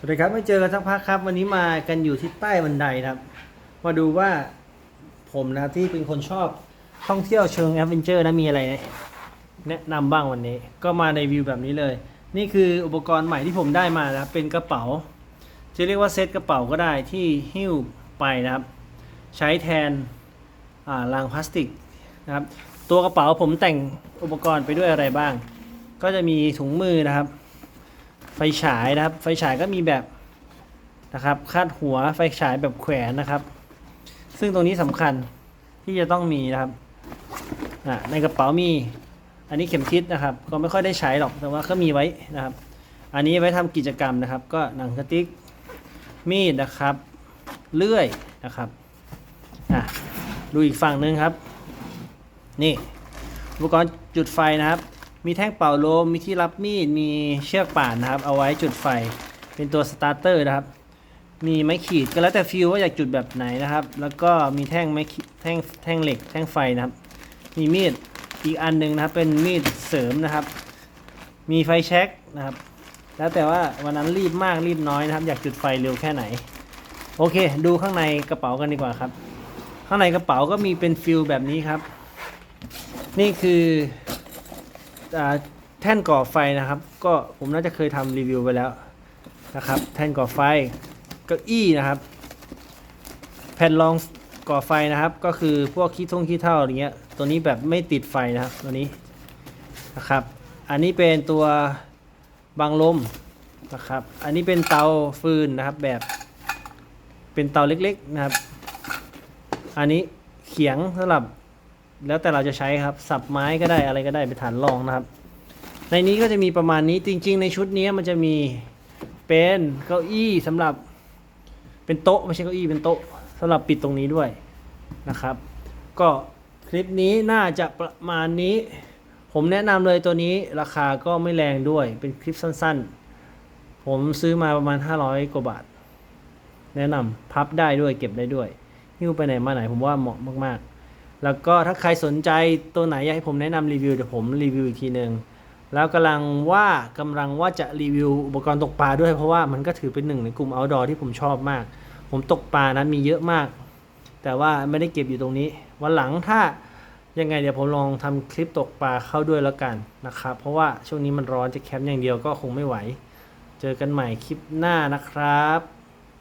สวัสดีครับไม่เจอกันสักพักครับ วันนี้มากันอยู่ที่ใต้บันไดนะครับ มาดูว่าผมนะที่เป็นคนชอบท่องเที่ยวเชิงแอดเวนเจอร์นะมีอะไรแนะนำบ้างวันนี้ ก็มาในวิวแบบนี้เลย นี่คืออุปกรณ์ใหม่ที่ผมได้มานะเป็นกระเป๋า จะเรียกว่าเซตกระเป๋าก็ได้ที่หิ้วไปนะครับ ใช้แทนอ่ารางพลาสติกนะครับ ตัวกระเป๋าผมแต่งอุปกรณ์ไปด้วยอะไรบ้าง ก็จะมีถุงมือนะครับ ไฟฉายนะครับ ไฟฉายก็มีแบบนะครับ คาดหัวไฟฉายแบบแขวนนะครับ ซึ่งตรงนี้สำคัญที่จะต้องมีนะครับในกระเป๋ามี อันนี้เข็มทิศนะครับ ก็ไม่ค่อยได้ใช้หรอกแต่ว่าก็มีไว้นะครับ อันนี้ไว้ทำกิจกรรมนะครับ ก็หนังสติ๊กมีดนะครับ เลื่อยนะครับอะดูอีกฝั่งหนึ่งครับ นี่อุปกรณ์จุดไฟนะครับ มีแท่งเป่าลม มีที่รับมีด มีเชือกป่านนะครับ เอาไว้จุดไฟ เป็นตัวสตาร์เตอร์นะครับ มีไม้ขีดก็แล้วแต่ฟิลว่าอยากจุดแบบไหนนะครับ แล้วก็มีแท่งไม้ขีดแท่งแท่งเหล็ก แท่งไฟนะครับ มีมีดอีกอันหนึ่งนะครับ เป็นมีดเสริมนะครับ มีไฟแช็กนะครับ แล้วแต่ว่าวันนั้นรีบมากรีบน้อยนะครับ อยากจุดไฟเร็วแค่ไหน โอเค ดูข้างในกระเป๋ากันดีกว่าครับ ข้างในกระเป๋าก็มีเป็นฟิลแบบนี้ครับ นี่คือ แท่นก่อไฟนะครับ ก็ผมน่าจะเคยทำรีวิวไปแล้วนะครับ แท่นก่อไฟเก้าอี้นะครับ แผ่นรองก่อไฟนะครับ ก็คือพวกขี้ท่งขี้เท่าอะไรเงี้ยตัวนี้แบบไม่ติดไฟนะครับตัวนี้นะครับ อันนี้เป็นตัวบังลมนะครับ อันนี้เป็นเตาฟืนนะครับแบบเป็นเตาเล็กๆนะครับ อันนี้เขียงสำหรับ แล้วแต่เราจะใช้ครับ สับไม้ก็ได้อะไรก็ได้เป็นฐานรองนะครับ ในนี้ก็จะมีประมาณนี้จริง ๆ ในชุดนี้มันจะมีเป็นเก้าอี้สำหรับเป็นโต๊ะไม่ใช่เก้าอี้เป็นโต๊ะสำหรับปิดตรงนี้ด้วยนะครับ ก็คลิปนี้น่าจะประมาณนี้ ผมแนะนำเลยตัวนี้ราคาก็ไม่แรงด้วยเป็นคลิปสั้น ๆ ผมซื้อมาประมาณ 500 กว่าบาท แนะนำพับได้ด้วยเก็บได้ด้วยหิ้วไปไหนมาไหนผมว่าเหมาะมากๆ แล้วก็ถ้าใครสนใจตัวไหนอยากให้ผมแนะนำรีวิวเดี๋ยวผมรีวิวอีกทีหนึ่งแล้วกำลังว่ากำลังว่าจะรีวิวอุปกรณ์ตกปลาด้วยเพราะว่ามันก็ถือเป็นหนึ่งในกลุ่ม outdoor ที่ผมชอบมาก ผมตกปลานั้นมีเยอะมาก แต่ว่าไม่ได้เก็บอยู่ตรงนี้ วันหลังถ้ายังไงเดี๋ยวผมลองทำคลิปตกปลาเข้าด้วยแล้วกันนะครับ เพราะว่าช่วงนี้มันร้อนจะแคมป์อย่างเดียวก็คงไม่ไหว เจอกันใหม่คลิปหน้านะครับ